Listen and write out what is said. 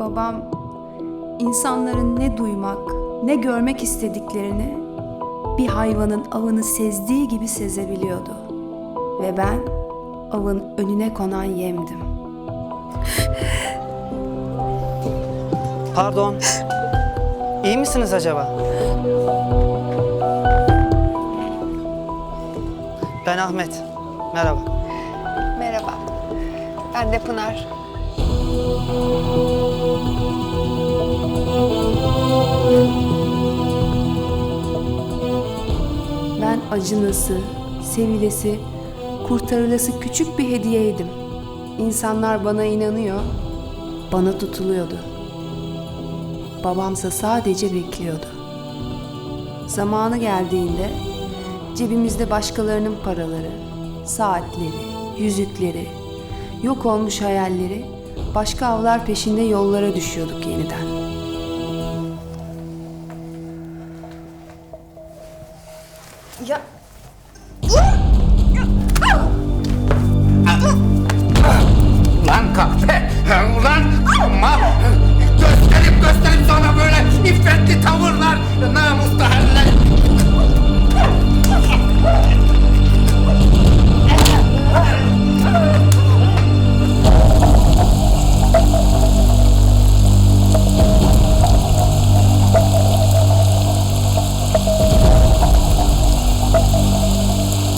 Babam insanların ne duymak, ne görmek istediklerini bir hayvanın avını sezdiği gibi sezebiliyordu. Ve ben avın önüne konan yemdim. Pardon. İyi misiniz acaba? Ben Ahmet. Merhaba. Merhaba. Ben de Pınar. Ben acınası, sevilesi, kurtarılası küçük bir hediyeydim. İnsanlar bana inanıyor, bana tutuluyordu. Babamsa sadece bekliyordu. Zamanı geldiğinde cebimizde başkalarının paraları, saatleri, yüzükleri, yok olmuş hayalleri, başka avlar peşinde yollara düşüyorduk yeniden. Ya. Lan kahpe! Ulan ama gösterip gösterip